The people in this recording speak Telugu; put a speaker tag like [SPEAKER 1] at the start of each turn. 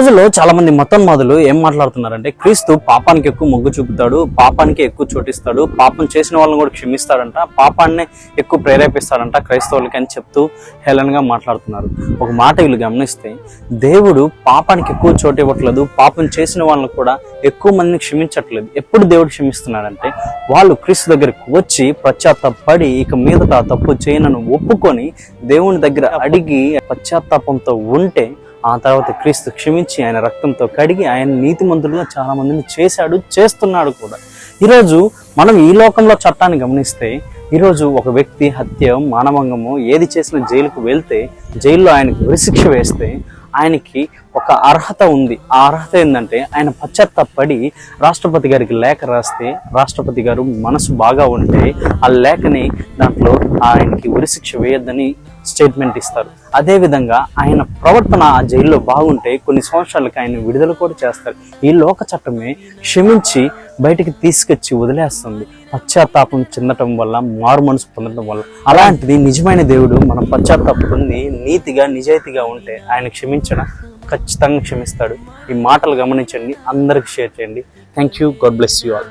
[SPEAKER 1] రోజుల్లో చాలా మంది మతోన్మాదులు ఏం మాట్లాడుతున్నారంటే క్రీస్తు పాపానికి ఎక్కువ మొగ్గు చూపుతాడు పాపానికి ఎక్కువ చోటిస్తాడు పాపం చేసిన వాళ్ళని కూడా క్షమిస్తాడంట పాపాన్ని ఎక్కువ ప్రేరేపిస్తాడంట క్రైస్తవులకి అని చెప్తూ హేళనగా మాట్లాడుతున్నారు. ఒక మాట వీళ్ళు గమనిస్తే దేవుడు పాపానికి ఎక్కువ చోటు ఇవ్వట్లేదు పాపం చేసిన వాళ్ళని కూడా ఎక్కువ మందిని క్షమించట్లేదు. ఎప్పుడు దేవుడు క్షమిస్తున్నాడంటే వాళ్ళు క్రీస్తు దగ్గరకు వచ్చి పశ్చాత్తాపడి ఇక మీదట తప్పు చేయనని ఒప్పుకొని దేవుని దగ్గర అడిగి పశ్చాత్తాపంతో ఉంటే ఆ తర్వాత క్రీస్తు క్షమించి ఆయన రక్తంతో కడిగి ఆయన నీతిమంతులుగా చాలా మందిని చేశాడు చేస్తున్నాడు కూడా. ఈరోజు మనం ఈ లోకంలో చట్టాన్ని గమనిస్తే ఈరోజు ఒక వ్యక్తి హత్య మానవంగము ఏది చేసినా జైలుకు వెళ్తే జైల్లో ఆయనకు ఉరిశిక్ష వేస్తే ఆయనకి ఒక అర్హత ఉంది. ఆ అర్హత ఏంటంటే ఆయన పశ్చాత్తాపడి రాష్ట్రపతి గారికి లేఖ రాస్తే రాష్ట్రపతి గారు మనసు బాగా ఉంటే ఆ లేఖని దాంట్లో ఆయనకి ఉరిశిక్ష వేయొద్దని స్టేట్మెంట్ ఇస్తారు. అదేవిధంగా ఆయన ప్రవర్తన ఆ జైల్లో బాగుంటే కొన్ని సంవత్సరాలకి ఆయన విడుదల కూడా చేస్తారు. ఈ లోక చట్టమే క్షమించి బయటికి తీసుకొచ్చి వదిలేస్తుంది. పశ్చాత్తాపం చెందటం వల్ల మారు మనసు పొందడం వల్ల. అలాంటిది నిజమైన దేవుడు మనం పశ్చాత్తాపం పొంది నీతిగా నిజాయితీగా ఉంటే ఆయన క్షమించడం ఖచ్చితంగా క్షమిస్తాడు. ఈ మాటలు గమనించండి అందరికి షేర్ చేయండి. Thank you God bless you all